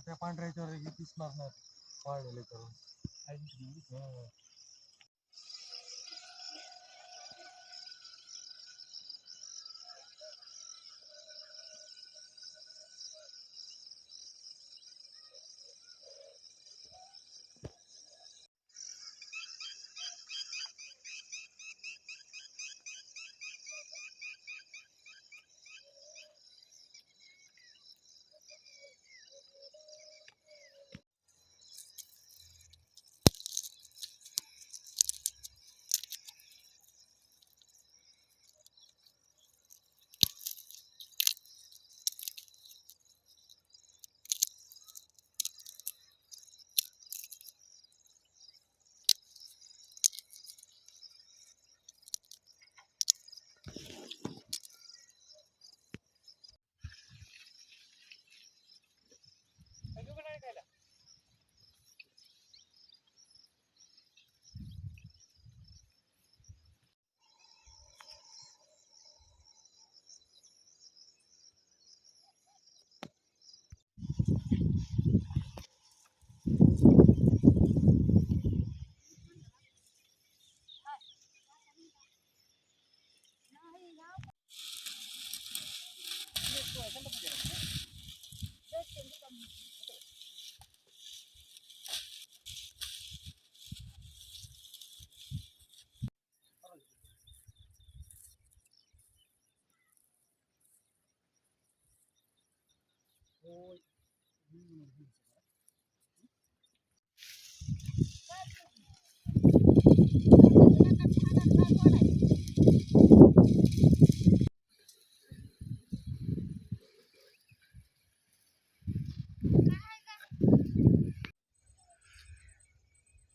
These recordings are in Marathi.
त्या पांढऱ्या याच्यावर हे दिसणार नाही वाळलेले करून. Oi.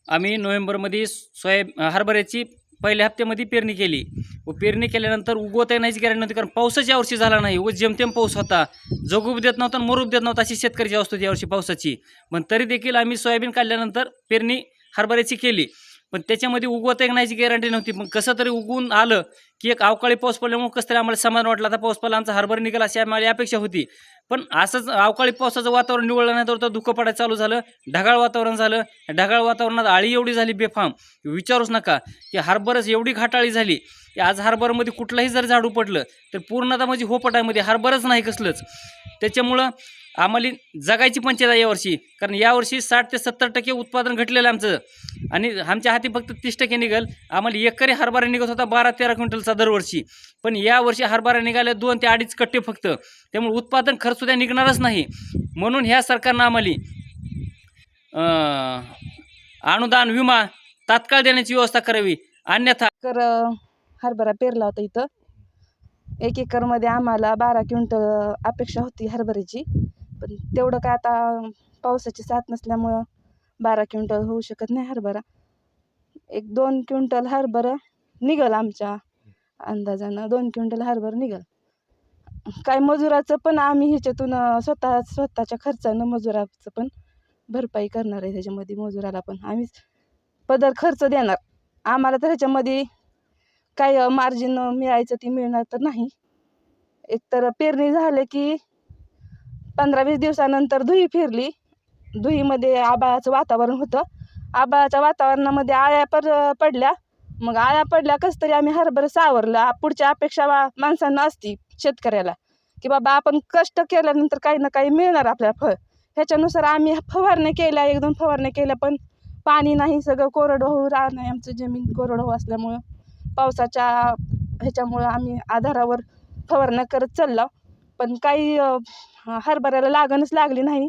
आम्ही नोव्हेंबरमध्ये सोयाब हरभऱ्याची पहिल्या हप्त्यामध्ये पेरणी केली. व पेरणी केल्यानंतर उगवता येण्याची गॅरंटी नव्हती कारण पावसाची यावर्षी झाला नाही. व जेमतेम पाऊस होता. जगू देत नव्हता मरूप देत नव्हता अशी शेतकऱ्याची अवस्था होती यावर्षी पावसाची. पण तरी देखील आम्ही सोयाबीन काढल्यानंतर पेरणी हरभऱ्याची केली. पण त्याच्यामध्ये उगवता येण्याची गॅरंटी नव्हती. पण कसं तरी उगवून आलं की एक अवकाळी पाऊस पडल्यामुळे कसं तरी आम्हाला समाधान वाटलं. आता पाऊस पडला आमचा हरभर निघाला अशी आम्हाला अपेक्षा होती. पण असंच अवकाळी पावसाचं वातावरण निवडलं नाही तर धुकं पडायला चालू झालं ढगाळ वातावरण झालं. ढगाळ वातावरणात आळी एवढी झाली बेफाम. विचारूच नका की हरभरच एवढी घाटाळी झाली की आज हरभरामध्ये कुठलंही जर झाडू पडलं तर पूर्णतः म्हणजे होपटामध्ये हरभरच नाही कसलंच. त्याच्यामुळं आम्हाला जगायची पंचायत आहे यावर्षी कारण यावर्षी साठ ते सत्तर टक्के उत्पादन घटलेलं आमचं. आणि आमच्या हाती फक्त तीस टक्के निघल. आम्हाला एकरी हरभरा निघत होता बारा तेरा क्विंटल खर्चा दरवर्षी. पण यावर्षी हरभरा निघाल्या दोन ते अडीच कट्टे फक्त. त्यामुळे उत्पादन खर्च सुद्धा निघणारच नाही. म्हणून ह्या सरकारनं आम्हाला अनुदान विमा तात्काळ देण्याची व्यवस्था करावी. अन्यथा कर हरभरा पेरला होता इथं. एक एकरमध्ये आम्हाला बारा क्विंटल अपेक्षा होती हरभऱ्याची. पण तेवढं काय आता पावसाची साथ नसल्यामुळं बारा क्विंटल होऊ शकत नाही हरभरा. एक दोन क्विंटल हरभरा निघल आमच्या अंदाजानं दोन क्विंटल हरभर निघेल. काय मजुराचं पण आम्ही ह्याच्यातून स्वतः स्वतःच्या खर्चानं मजुराचं पण भरपाई करणार आहे. त्याच्यामध्ये मजुराला पण आम्ही पदर खर्च देणार. आम्हाला तर ह्याच्यामध्ये काय मार्जिन मिळायचं ती मिळणार तर नाही. एकतर पेरणी झाले की पंधरा वीस दिवसानंतर धुई फिरली. धुईमध्ये आबाळाचं वातावरण होतं. आबाळाच्या वातावरणामध्ये आळ्या पर पडल्या. मग आळ्या पडल्या कसं तरी आम्ही हरभरं सावरलं. पुढच्या अपेक्षा माणसांना असती शेतकऱ्याला. की बाबा आपण कष्ट केल्यानंतर काही ना काही मिळणार आपल्याला फळ. ह्याच्यानुसार आम्ही फवारण्या केल्या एक दोन फवारण्या केल्या पण पाणी नाही सगळं कोरडवाहू राहणं नाही. आमचं जमीन कोरडवाहू असल्यामुळं पावसाच्या ह्याच्यामुळं आम्ही आधारावर फवारण्या करत चाललो. पण काही हरभऱ्याला लागणच लागली नाही.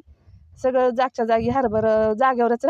सगळं जागच्या जागी हरभरं जागेवरच